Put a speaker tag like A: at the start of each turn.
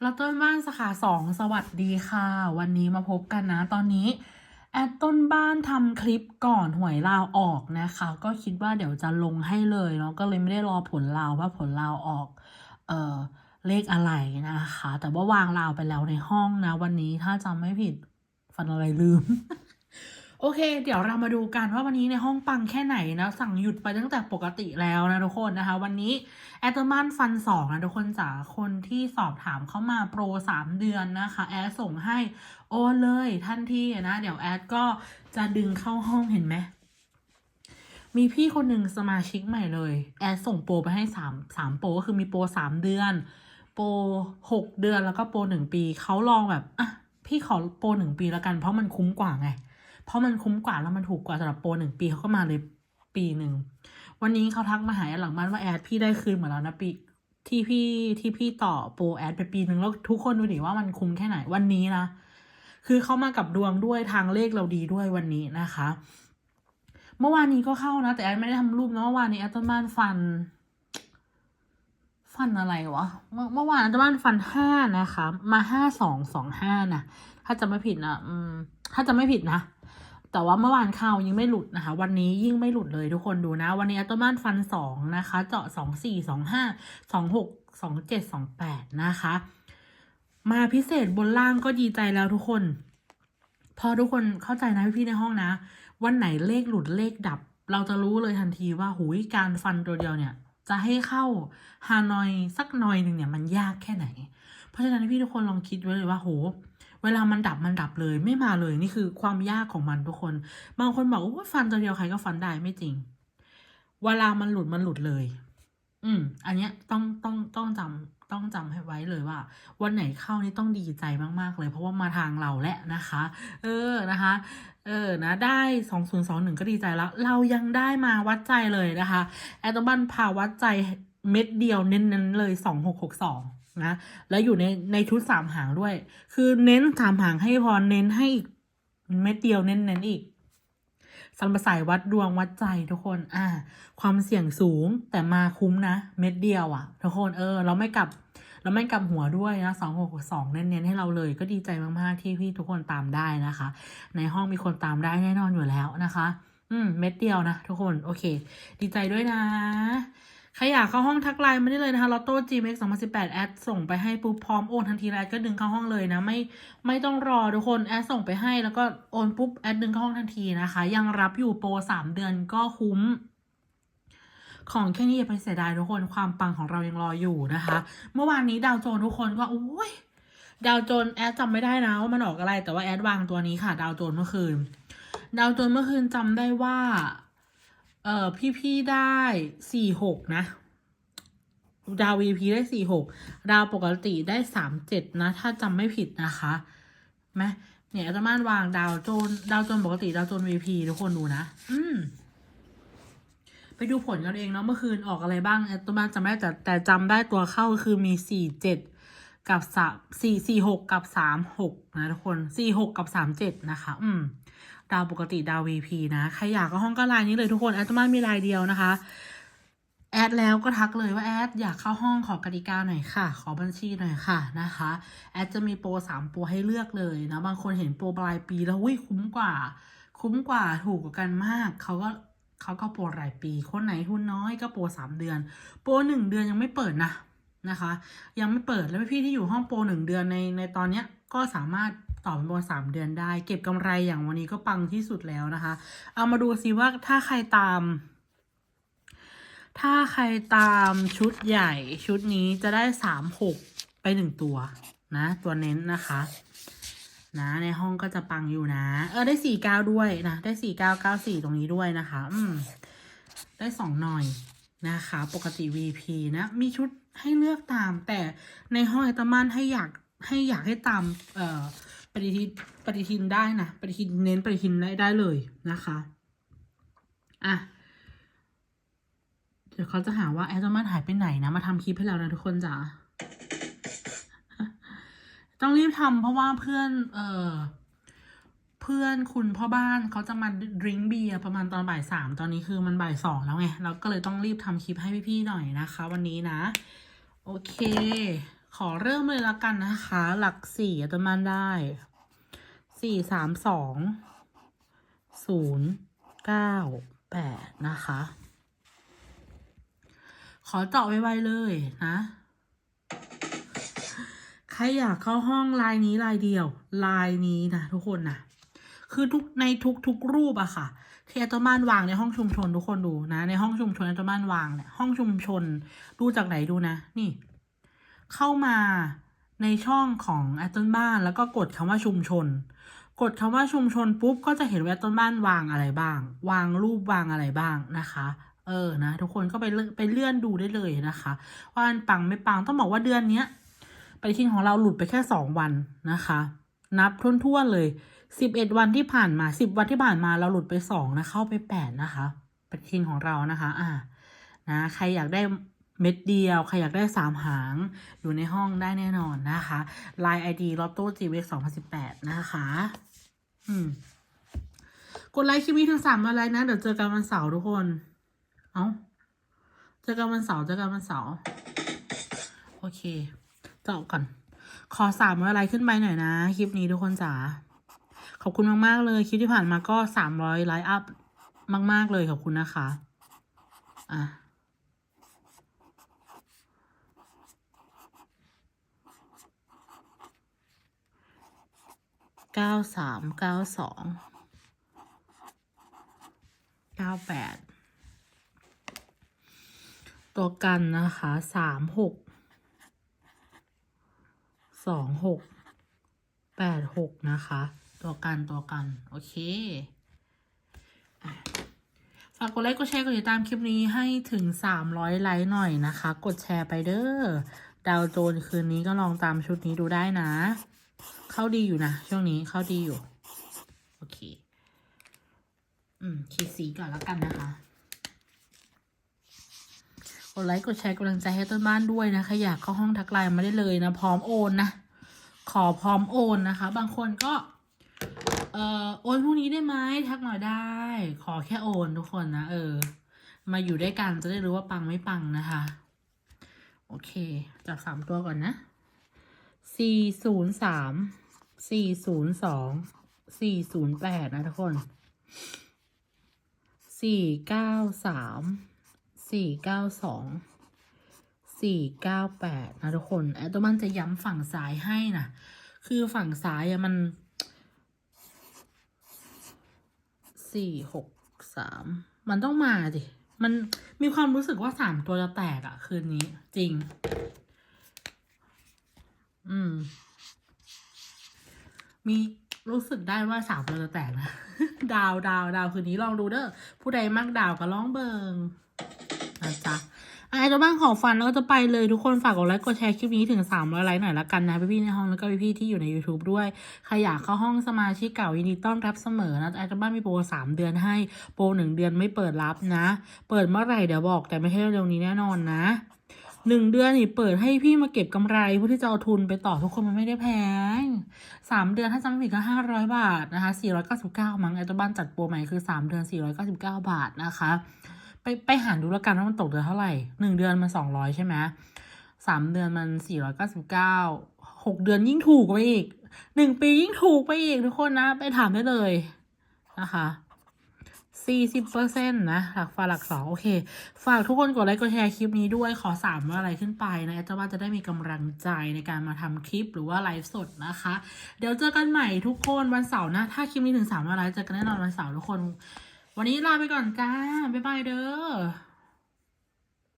A: เราต้นบ้านสาขาสองสวัสดีค่ะ วันนี้มาพบกันนะ ตอนนี้ แอดต้นบ้านทำคลิปก่อนหวยลาวออกนะคะ ก็คิดว่าเดี๋ยวจะลงให้เลยเนาะก็เลยไม่ได้รอผลลาวว่าผลลาวออก เอ่อเลขอะไรนะคะ แต่ว่าวางลาวไปแล้วในห้องนะ วันนี้ถ้าจำไม่ผิด ฟันอะไรลืม โอเค เดี๋ยวเรามาดูกันว่าวันนี้ในห้องปังแค่ไหนนะ สั่งหยุดไปตั้งแต่ปกติแล้วนะทุกคนนะคะ วันนี้แอดเตอร์มันฟันสองนะทุกคนจ๋าคนที่สอบถามเข้ามาโปรสามเดือนนะคะ แอดส่งให้โอนเลยทันทีนะ เดี๋ยวแอดก็จะดึงเข้าห้องเห็นไหมมีพี่คนหนึ่งสมาชิกใหม่เลย แอดส่งโปรไปให้สามสามโปรก็คือมีโปรสามเดือน โปรหกเดือนแล้วก็โปรหนึ่งปีเขาลองแบบอะพี่ขอโปรหนึ่งปีแล้วกันเพราะมันคุ้มกว่าไง เพราะมันคุ้มกว่าแล้วมันถูกกว่าสำหรับโปรหนึ่งปีเขาก็มาเลยปีหนึ่ง วันนี้เขาทักมาหาแอดหลังบ้านว่าแอดพี่ได้คืนหมดแล้วนะปีที่พี่ที่พี่ต่อโปรแอดไปปีหนึ่งแล้วทุกคนดูดิว่ามันคุ้มแค่ไหนวันนี้นะ คือเขามากับดวงด้วยทางเลขเราดีด้วยวันนี้นะคะ เมื่อวานนี้ก็เข้านะ แต่แอดไม่ได้ทำรูปนะเมื่อวานนี้แอดต้นบ้านฟัน ฟันอะไรวะ เมื่อเมื่อวานแอดต้นบ้านฟันห้านะคะ มาห้าสองสองห้านะถ้าจะไม่ผิดนะอืมถ้าจะไม่ผิดนะ แต่ว่าเมื่อวานเข้ายังไม่หลุดนะคะ วันนี้ยิ่งไม่หลุดเลยทุกคนดูนะ วันนี้แอตโตบ้านฟันสองนะคะ เจาะสองสี่สองห้าสองหกสองเจ็ดสองแปดนะคะ มาพิเศษบนล่างก็ดีใจแล้วทุกคน พอทุกคนเข้าใจนะพี่ในห้องนะ วันไหนเลขหลุดเลขดับ เราจะรู้เลยทันทีว่าหูยการฟันตัวเดียวเนี่ย จะให้เข้าฮานอยสักหน่อยหนึ่งเนี่ยมันยากแค่ไหน เพราะฉะนั้นพี่ทุกคนลองคิดไว้เลยว่าโห เวลามันดับมันดับเลยไม่มาเลยนี่คือความยากของมันทุกคน บางคนบอกว่าฟันตัวเดียวใครก็ฟันได้ไม่จริง เวลามันหลุดมันหลุดเลย อืม อันเนี้ยต้องต้องต้องจำต้องจำให้ไว้เลยว่า วันไหนเข้านี่ต้องดีใจมาก ๆ เลย เพราะว่ามาทางเราแล้วนะคะ เออนะคะ เออนะได้สองศูนย์สองหนึ่งก็ดีใจแล้ว เรายังได้มาวัดใจเลยนะคะ แอตบันพาวัดใจเม็ดเดียวเน้นๆเลยสองหกหกสอง นะ แล้วอยู่ในในชุดสามหางด้วย คือเน้นสามหางให้พอเน้นให้อีกเม็ดเดียวเน้นเน้นอีกสัมปสายวัดดวงวัดใจทุกคน อ่า ความเสี่ยงสูงแต่มาคุ้มนะ เม็ดเดียวอะ่ะ ทุกคนเออ เราไม่กลับ เราไม่กลับหัวด้วยนะสองหกสองเน้นๆให้เราเลย ก็ดีใจมากๆที่พี่ทุกคนตามได้นะคะ ในห้องมีคนตามได้แน่นอนอยู่แล้วนะคะ อืม เม็ดเดียวนะทุกคน โอเค ดีใจด้วยนะ ใครอยากเข้าห้องทักไลน์มาได้เลยนะคะลอตโต้ GMX 2018 แอดส่งไปให้ปุ๊บพร้อมโอนทันทีแอดก็ดึงเข้าห้องเลยนะ ไม่ไม่ต้องรอทุกคนแอดส่งไปให้แล้วก็โอนปุ๊บแอดดึงเข้าห้องทันทีนะคะ ยังรับอยู่โปรสามเดือนก็คุ้ม ของแค่นี้อย่าไปเสียดายทุกคนความปังของเรายังรออยู่นะคะ เมื่อวานนี้ดาวโจนทุกคนก็โอ้ยดาวโจนแอดจำไม่ได้นะว่ามันออกอะไรแต่ว่าแอดวางตัวนี้ค่ะ ดาวโจนเมื่อคืน ดาวโจนเมื่อคืนจำได้ว่า เออพี่ๆได้สี่หกนะ ดาว VP ได้สี่หกดาวปกติได้สามเจ็ดนะ ถ้าจำไม่ผิดนะคะไหมเนี่ยอาจจะมานวางดาวโจนดาวโจนปกติดาวโจน VP ทุกคนดูนะ อืมไปดูผลกันเองเนาะเมื่อคืนออกอะไรบ้างแอตัวบ้านจำไม่ได้แต่แต่จำได้ตัวเข้าคือมีสี่เจ็ดกับสามสี่สี่หกกับสามหกนะทุกคนสี่หกกับสามเจ็ดนะคะ อืม ดาวปกติดาว VP นะ ใครอยากก็ห้องก็ไลน์นี้เลยทุกคนแอดตัวบ้ามีไลน์เดียวนะคะแอดแล้วก็ทักเลยว่าแอดอยากเข้าห้องขอกติกาหน่อยค่ะ ขอบัญชีหน่อยค่ะนะคะแอดจะมีโปรสามโปรให้เลือกเลยนะบางคนเห็นโปรปลายปีแล้วอุ้ยคุ้มกว่า คุ้มกว่าถูกกว่ากันมากเขาก็เขาก็โปรรายปี คนไหนทุนน้อยก็โปรสามเดือน โปรหนึ่งเดือนยังไม่เปิดนะนะคะ ยังไม่เปิดแล้วพี่ที่อยู่ห้องโปรหนึ่งเดือนในในตอนเนี้ยก็สามารถ ต่อเป็นโปรสามเดือนได้ เก็บกำไรอย่างวันนี้ก็ปังที่สุดแล้วนะคะ เอามาดูซิว่าถ้าใครตาม ถ้าใครตามชุดใหญ่ชุดนี้จะได้สามหกไปหนึ่งตัวนะ ตัวเน้นนะคะนะในห้องก็จะปังอยู่นะ เออได้สี่เก้าด้วยนะ ได้สี่เก้าเก้าสี่ตรงนี้ด้วยนะคะ อืม ได้สองหน่อยนะคะ ปกติ VP นะ มีชุดให้เลือกตาม แต่ในห้องไอตามันให้อยากให้อยากให้ตาม เอ่อ ปฏิทินปฏิทินได้นะปฏิทินเน้นปฏิทินได้ได้เลยนะคะอะเดี๋ยวเขาจะหาว่าแอดมันหายไปไหนนะ มาทำคลิปให้แล้วนะทุกคนจ๋าต้องรีบทำเพราะว่าเพื่อน เออเพื่อนคุณพ่อบ้านเขาจะมาดริงเบียร์ประมาณตอนบ่ายสามตอนนี้คือมันบ่ายสองแล้วไง เราก็เลยต้องรีบทำคลิปให้พี่ๆหน่อยนะคะ วันนี้นะ โอเค ขอเริ่มเลยละกันนะคะ หลักสี่อัตมานได้สี่สามสองศูนย์เก้าแปดนะคะ ขอเจาะไวๆเลยนะ ใครอยากเข้าห้องลายนี้ลายเดียว ลายนี้นะทุกคนนะคือทุกในทุกทุกรูปอะค่ะที่อัตมานวางในห้องชุมชนทุกคนดูนะ ในห้องชุมชนอัตมานวางเนี่ยห้องชุมชนดูจากไหนดูนะ นี่ เข้ามาในช่องของแอตเติลบ้าน แล้วก็กดคำว่าชุมชน กดคำว่าชุมชนปุ๊บก็จะเห็นว่าแอตเติลบ้านวางอะไรบ้าง วางรูปวางอะไรบ้างนะคะเออนะทุกคนก็ไปเลื่อไปเลื่อนดูได้เลยนะคะ ว่ามันปังไม่ปังต้องบอกว่าเดือนเนี้ยปฏิทินของเราหลุดไปแค่สองวันนะคะ นับทุ่วนๆเลยสิบเอ็ดวันที่ผ่านมาสิบวันที่ผ่านมาเราหลุดไปสองนะเข้าไปแปดนะคะปฏิทินของเรานะคะ อ่านะใครอยากได้ เม็ดเดียว ใครอยากได้สามหาง อยู่ในห้องได้แน่นอนนะคะ Line ID Lotto g w x 2018นะคะ อืม กดไลค์คลิปนี้ถึงสามวันไลค์นะ เดี๋ยวเจอกันวันเสาร์ทุกคน เอาเจอกันวันเสาร์ เจอกันวันเสาร์ โอเคเจาะก่อน ขอสามร้อยไลค์ขึ้นไปหน่อยนะ คลิปนี้ทุกคนจ๋า ขอบคุณมาก ๆ เลย คลิปที่ผ่านมาก็สามร้อยไลค์อัพมาก ๆ เลยขอบคุณนะคะ อะ เก้าสามเก้าสองเก้าแปดตัวกันนะคะสามหกสองหกแปดหกนะคะ ตัวกันตัวกัน โอเคฝากกดไลค์กดแชร์กดติดตามคลิปนี้ให้ถึงสามร้อยไลค์หน่อยนะคะ กดแชร์ไปเด้อ ดาวโจนคืนนี้ก็ลองตามชุดนี้ดูได้นะ เข้าดีอยู่นะ ช่วงนี้เข้าดีอยู่ โอเค อืมขีดสีก่อนแล้วกันนะคะกดไลค์กดแชร์กำลังใจให้ต้นบ้านด้วยนะคะอยากเข้าห้องทักไลน์มาได้เลยนะ พร้อมโอนนะ ขอพร้อมโอนนะคะ บางคนก็ เอ่อโอนพรุ่งนี้ได้ไหมทักหน่อยได้ ขอแค่โอนทุกคนนะเออ มาอยู่ด้วยกันจะได้รู้ว่าปังไม่ปังนะคะ โอเคจับสามตัวก่อนนะสี่ศูนย์สาม สี่ศูนย์สองสี่ศูนย์แปดนะทุกคนสี่เก้าสามสี่เก้าสองสี่เก้าแปดนะทุกคนแอตตัวมันจะย้ำฝั่งซ้ายให้นะคือฝั่งซ้ายอะมันสี่หกสามมันต้องมาดิมันมีความรู้สึกว่าสามตัวจะแตกอะคืนนี้ จริง อืม มีรู้สึกได้ว่าสามเราจะแตกนะ ดาวดาวดาวคืนนี้ลองดูเด้อผู้ใดมักดาวก็ลองเบิงนะจ๊ะไอ้เจ้าบ้านของฟันแล้วก็จะไปเลยทุกคนฝากกดไลค์กดแชร์คลิปนี้ถึงสามร้อยไลค์หน่อยละกันนะพี่ๆในห้องแล้วก็พี่ๆที่อยู่ใน YouTube ด้วยใครอยากเข้าห้องสมาชิกเก่ายินดีต้อนรับเสมอนะไอ้เจ้าบ้านมีโปรสามเดือนให้โปรหนึ่งเดือนไม่เปิดรับนะ เปิดเมื่อไหร่เดี๋ยวบอกแต่ไม่ใช่เร็วๆนี้แน่นอนนะ หนึ่งเดือนนี่เปิดให้พี่มาเก็บกำไรเพื่อที่จะเอาทุนไปต่อทุกคนมันไม่ได้แพงสามเดือนถ้าจำไม่ผิดก็ห้าร้อยบาทนะคะสี่ร้อยเก้าสิบเก้ามั้งไอ้ตัวบ้านจัดโปรใหม่คือสามเดือนสี่ร้อยเก้าสิบเก้าบาทนะคะ ไปไปหารดูแล้วกันว่ามันตกเดือนเท่าไหร่หนึ่งเดือนมันสองร้อยใช่ไหมสามเดือนมันสี่ร้อยเก้าสิบเก้าหกเดือนยิ่งถูกไปอีกหนึ่งปียิ่งถูกไปอีกทุกคนนะ ไปถามได้เลยนะคะ สี่สิบเปอร์เซ็นต์นะหลักฟ้าหลักสองโอเค ฝากทุกคนกดไลค์กดแชร์คลิปนี้ด้วยขอสามว่าอะไรขึ้นไปนะจะว่าจะได้มีกำลังใจในการมาทำคลิปหรือว่าไลฟ์สดนะคะ เดี๋ยวเจอกันใหม่ทุกคนวันเสาร์นะ ถ้าคลิปนี้ถึงสามว่าอะไรเจอกันแน่นอนวันเสาร์ทุกคน วันนี้ลาไปก่อนจ้าบ๊ายบายเด้อ